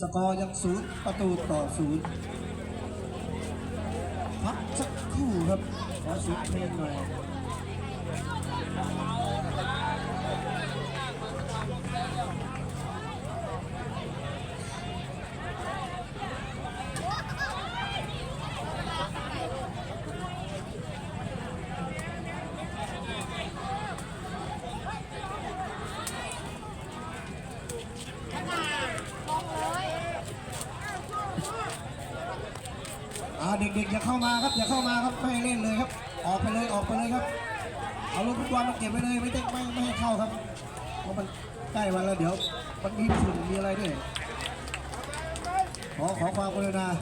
สกอร์ยังศูนย์ประตูต่อศูนย์พักสักครู่ครับขอสุดเพลงหน่อย 过来呢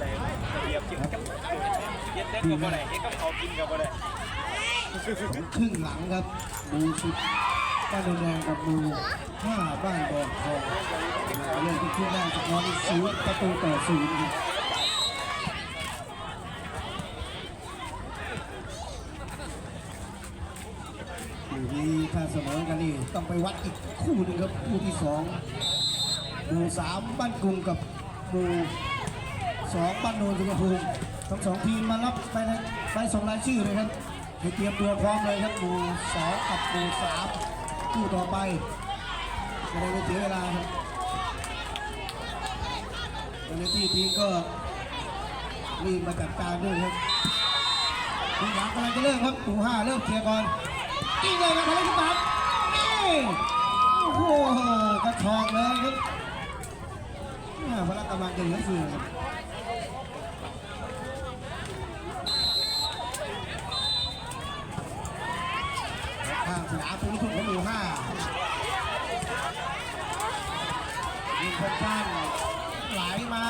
เดี๋ยวนี้ว่าไรระเบียบกินกับเย็นเล่นกับว่าไรเฮ็ดกับเขากินกับว่าไรครึ่งหลังครับบูสิบบ้าแดงกับบูห้าบ้านบอนทองเริ่มที่ครึ่งแรกจากน้องศูนย์ประตูต่อศูนย์ครับอยู่นี้ถ้าเสมอกันนี่ต้องไปวัดอีกคู่หนึงครับคู่ที่สองบูสามบ้านกรุงกับบู สองบ้านโนนสุขภูมิทั้งสองทีมมารับไปไปส่งรายชื่อเลยครับให้เตรียมตัวพร้อมเลยครับบูสองกับบูสามคู่ต่อไปจะได้ไม่เสียเวลาครับเจ้าหน้าที่ทีมก็รีบมาจัดการด้วยครับทีมหลังกำลังจะเริ่มครับบูห้าเริ่มเคลียร์ก่อนยิงเลยครับทะเลขึ้นมานี่โอ้โหกระชอกเลยครับอ่าพละกำลังจะเหลือเฟือครับ ข้างสนามภูมิสุขของหมู่ห้ายิงพันชันไหลมา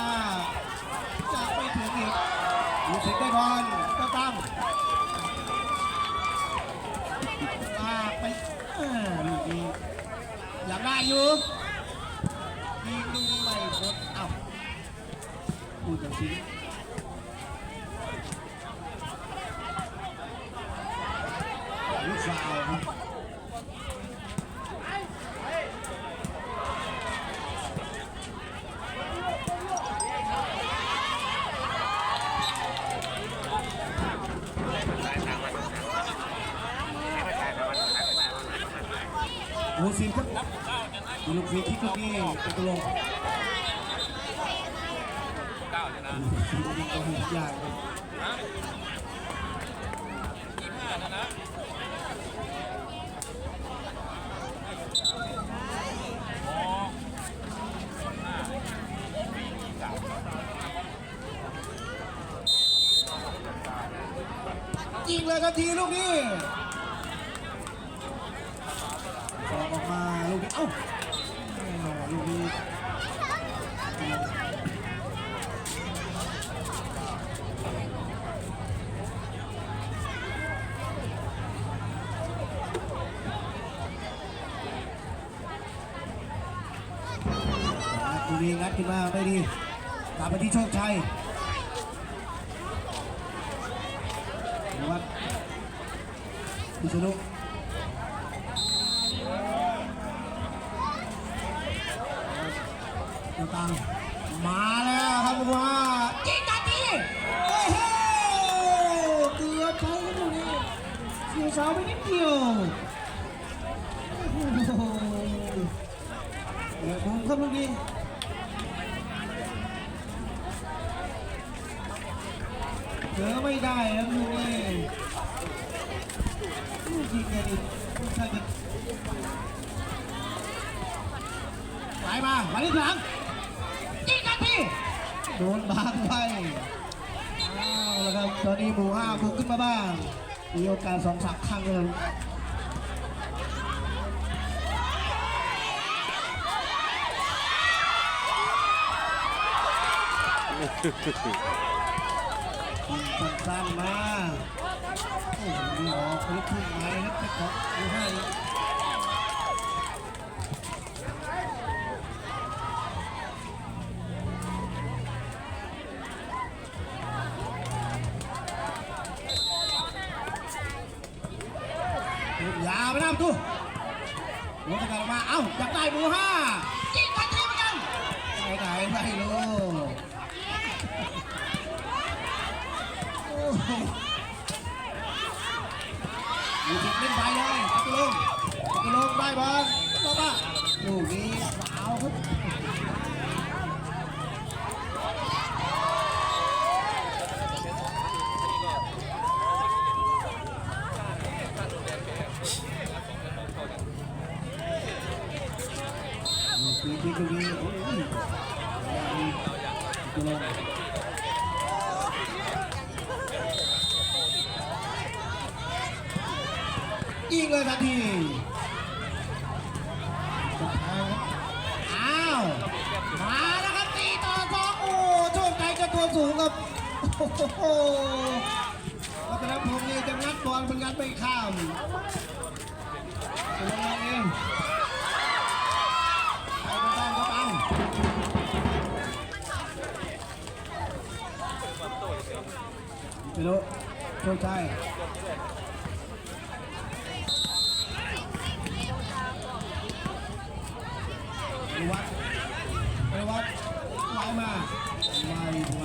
จะไปถึงอีกอยู่ถึงได้บอลก็ตั้งลากไปเออลูกนี้อยากได้อยู่ยิงลูไม่พ้นเอ้าพูดอย่างนี้ลูกสาวครับ โอ้สิบครับดูลูกฟรีคิกลูกนี้ตัวลงเก้าเลยนะตัวหุ่นยากเลยยิงเลยครับทีลูกนี้ สองออกมาลูกนี้เอ้าแน่นอนลูกนี้ลูกนี้งัด ขึ้นมาไม่ดีกลับไปที่โชคชัยวัดพิชนุต่างมาแล้วครับว่าจิงกันดีโอ้โหเกือบไปแล้วดูนี่เสียเสาไปนิดเดียวโอ้โหเดี๋ยวผมครับลูกนี้เจอ ได้ครับลูกนี้ลูกยิงกันดิลูกชายกันไหลมาไหลที่หลังยิงกันทีโดนบางไปเอาวและครับตอนนี้หมู่ห้าบุกขึ้นมาบ้างมีโอกาสสองสามครั้งเลย สั้นมาโอ้โหมออกลุกขึ้นมาเลยครับที่ขอให้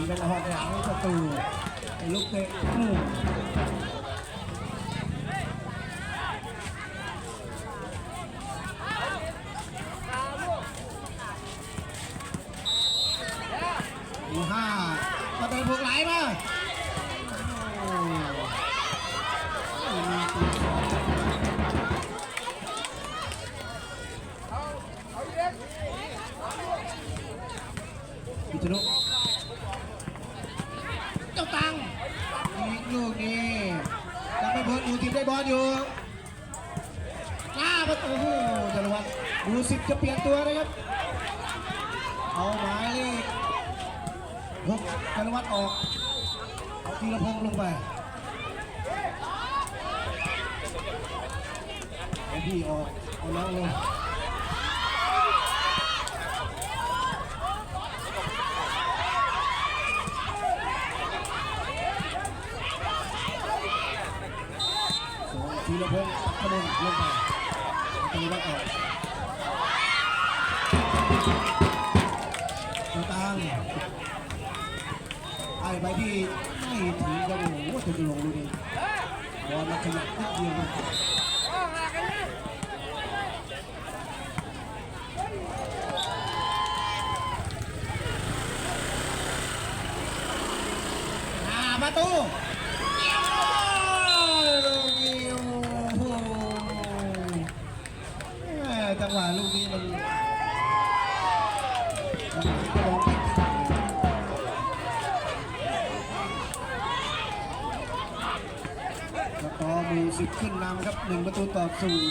เป็นหอดหลังให้ศัตรูลูกเตะ pee. สิบขึ้นนำครับหนึ่งประตูต่อศูน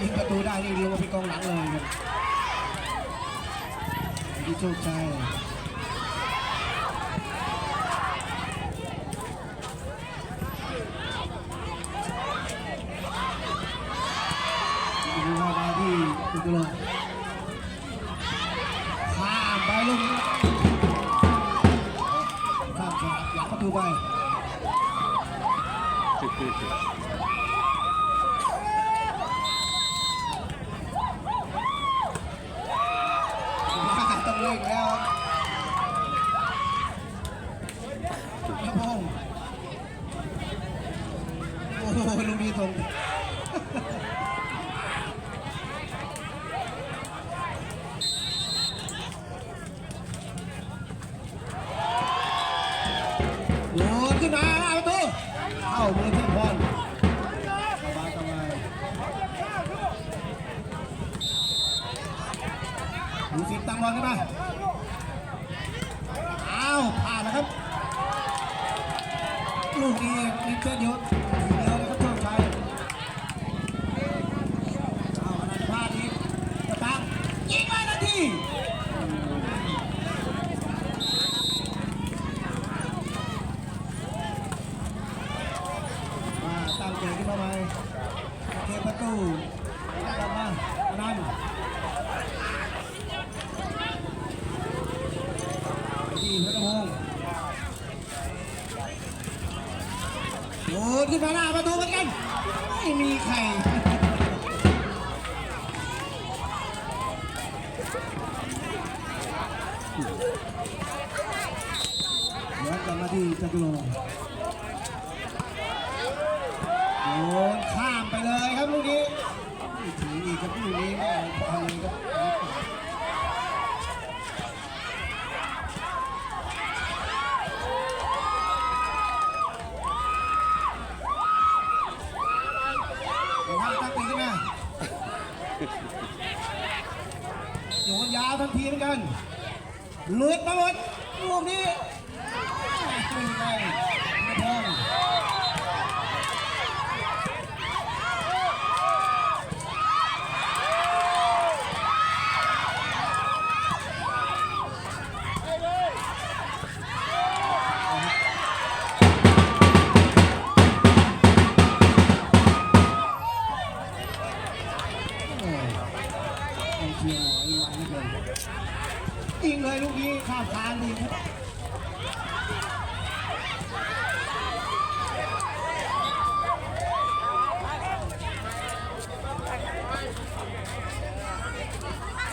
ยิงประตูได้นี่เดียวเป็นกองหลังเลยครับโชคชัยดูว่าได้ที่ตุกโล อ้าวมูลที่พรมาทำไมดูสิตั้งบอลกันมาอ้าวผ่านแครับ ลูกนี้นิดเดียว กลับมาที่จตุรงค์โยนข้ามไปเลยครับลูกนี้ถึงอีกครับลูกนี้แม่พอเลยครับเลยวให้ตั้งตีขึ้นมาโยนยาวทันทีเหมือนกันหลุดมาหมดลูกนี้ ยร์หัวอีกวันนี้เลยยิงเลยลูกนี้ข้ามคานดีครับ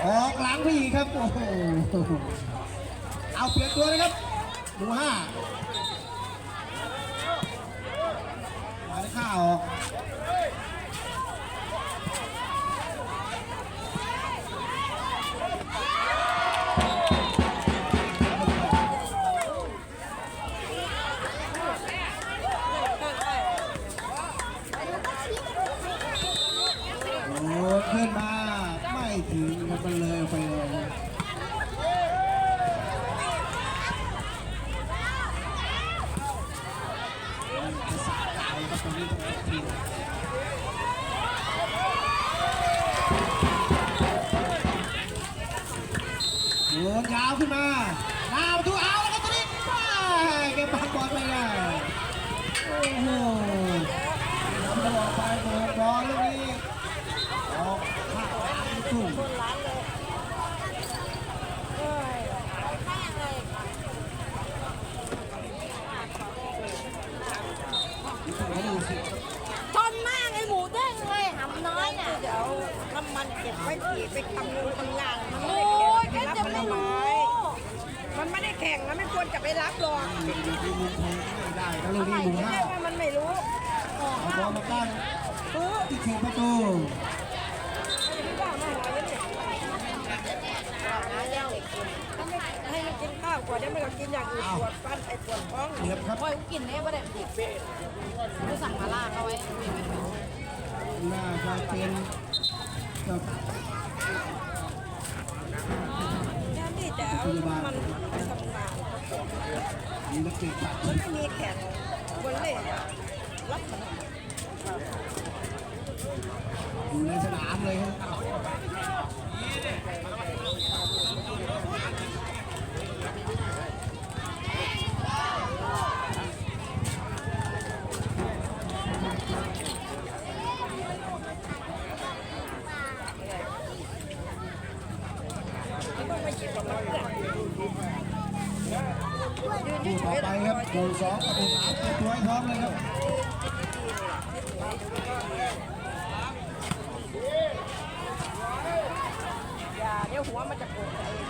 ออกหลังไปอีกครับ โอ้ โห เอาเปลี่ยนตัวเลยครับดูห้ามาได้ข้าออก โอ้ขึ้นมา ไม่ถึงครับมันเลยออกไปเลยภาษาเก่าครับตรงนี้ตรงนี้ที โยนยาวขึ้นมาดาวดูเอาแล้วก็ตรงนี้ว้ายเก็บบังบอลไปเลยโอ้โหทำตลอดไปโดนบอลลูกนี้ออกข้างหลังตุ้มเขาดูสิ ทนมากไอ้หมูเด้งเลยหำน้อยน่ะ จะเอาน้ำมันเก็บไว้ขี่ไปทำงินทำงานมันโอ้ไม่ได้ยแข่แกงไปจะรับผลไม่รู้มันไม่ได้แข่งนะไม่ควรจะไปรับหรอกที่มุมทงไม่ได้แล้วลูกนี้หมุนไม่ห้าว่ามันไม่รู้เอาบอลมาตั้งซื้อที่เขตประตูให้มันกินข้าวก่อนเดี๋ยวมันก็กินอย่างอื่นปวดฟันไอ้ปวดท้องเรียบครับโอ้ยกินได้ประเด็นี่ยกูสั่งมาล่าเขาไว้หน่าจะเป็น กับแค่ที่จะเอามันไปทำงานมันไม่มีแข่งวอลเล่รับมันอยู่ในสนามเลยครับคู่ต่อไปครับคู่สองกับคู่สามเตรียมตัว ให้พร้อมเลยครับอย่าเดี๋ยวหัวมันจะโกรธไ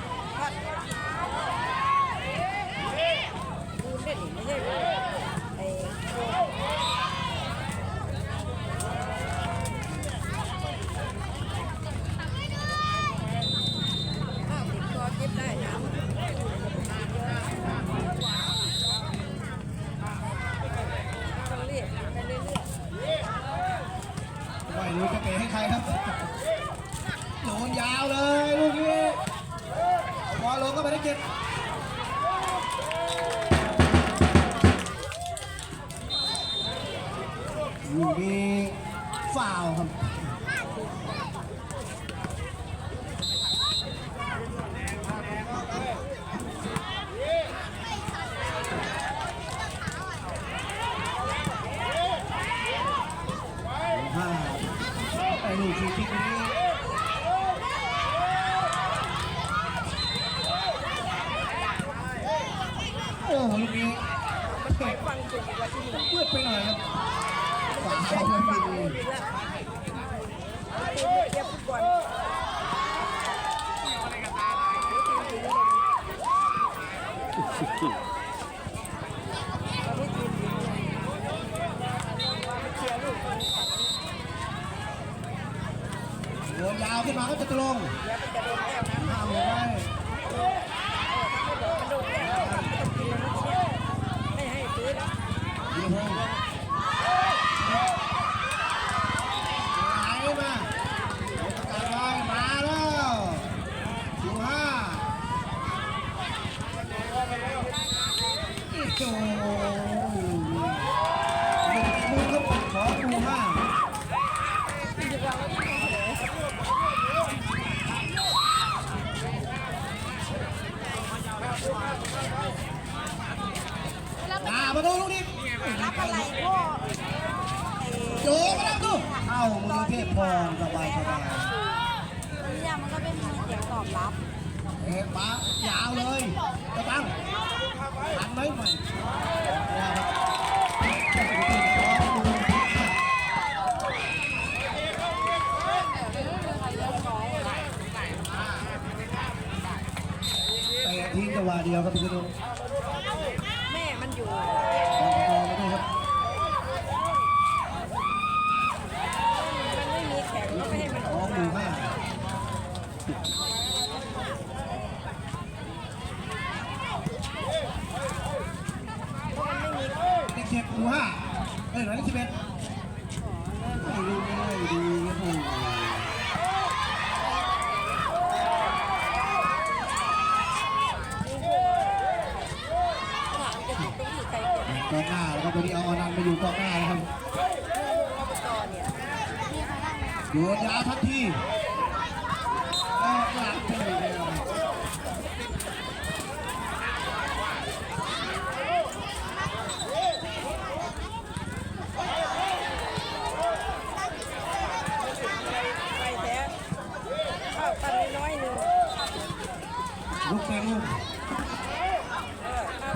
ลูกเตะลูก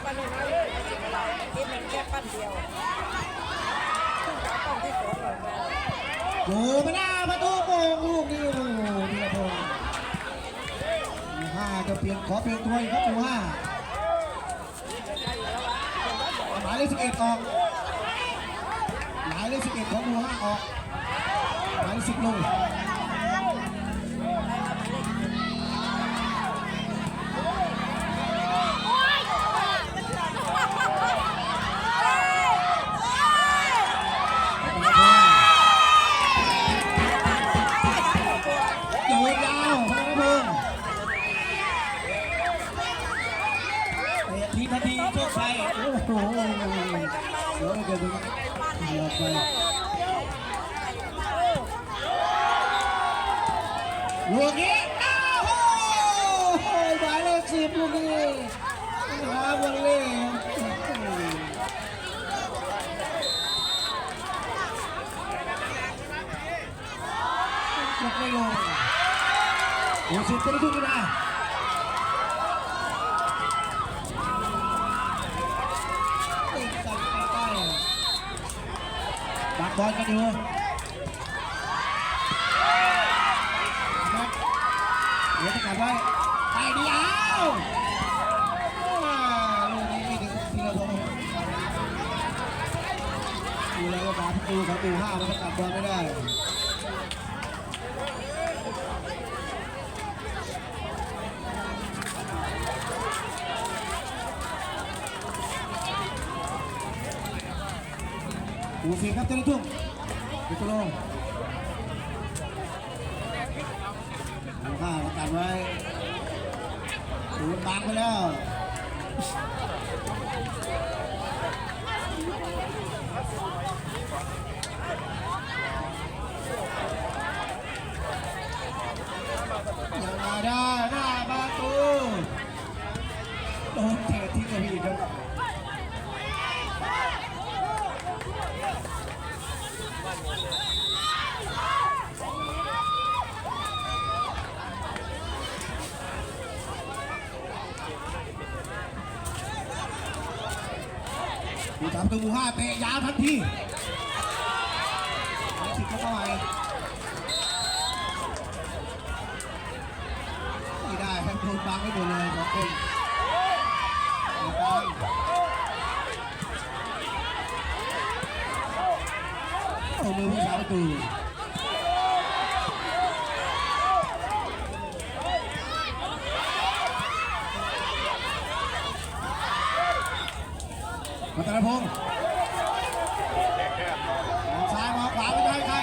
ปั้นหนึ่งไม่ถึงอะกินมันแค่ปั้นเดียวซึ่งข้าวปั้นที่สองออกมาโยนไปหน้าประตูโป่งลูกนี้โอ้โหธีรพงห้าจะเปลี่ยนขอเปลี่ยนตัวอีกครับหมู่ห้าหมายเลขสิบเอ็ดออกหมายเลขสิบเอ็ดของหมู่ห้าออกหมายเลขสิบลง กิดเป็นเหยียบไปลูกนี้อ้าวโหหมายเลขสิบลูกนี้หาบอลเล่ยกไม่ลงโอ้สิบจะได้ทุกเวลาติดกันใกล้ๆดัก บอลกันอยู่เดี๋ยวจะกลับไว้ไปเดียวอ่าลูกนี้ไม่ถึงทีละพงดูแล้วก็บาประตูขาตูห้ามันก็กลับบอลไม่ได้ หูฟีครับเจ้าหน้าทุ่งดูตลงข้าประกันไว้หูบังไปแล้วยังมาได้หน้าประตูโดนเตะทิ้งกับพี่ครับ ประตูห้าเตะยาวทันทีสิบเข้าไปไม่ได้ครับโดนบังไม่หมดเลยสองเองโอ้มือผู้สาวประตู วัฒนพงศ์มองซ้ายมองขวาไม่ได้ใคร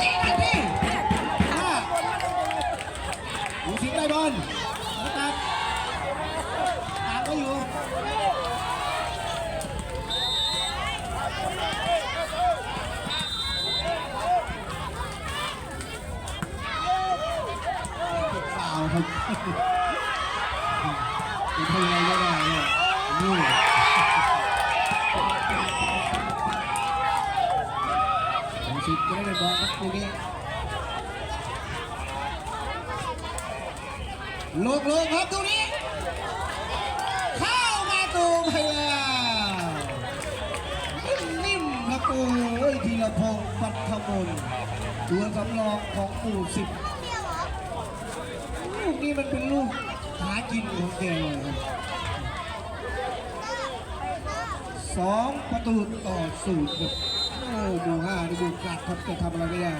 ยิงทันทีห้าดูสิงได้บอลแล้วตัดตามก็อยู่ เปล่าครับเป็นเพลงอะไรก็ได้เนี่ยนี่ผมสิ บอลครับตรงนี้ลงลงครับตรงนี้ เข้ามาตูมไปแล้วนิ่มๆครับโอ้ยธีรพงศ์ปัทมนตัวสำรองของหมู่สิบลูกนี้มันเป็นลูกหากินของแกเลยสองประตูต่อศูนย์ครับ บูห้านี่บูกลัดครับจะทำอะไรไม่ได้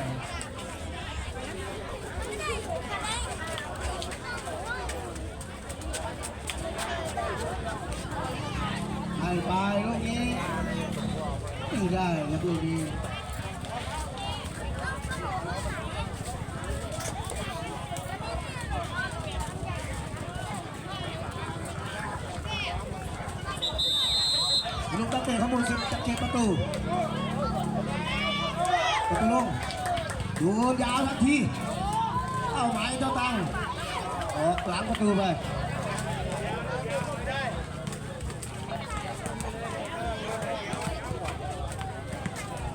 ให้ไปลูกนี้ไม่ได้ครับลูกนี้ลูกตั้งเตะข้างบนสิบจับเจ็ดประตู ลงดูยาวทันทีเอาหมายเจ้าตังออกหลังประตูไป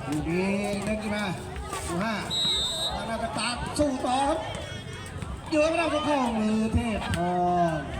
ลูกนี้เล่นขึ้นมาดูห้าตาหน้าตาสู้ต่อครับเยอะไม่ได้ก็ข้ามือเทพพรห้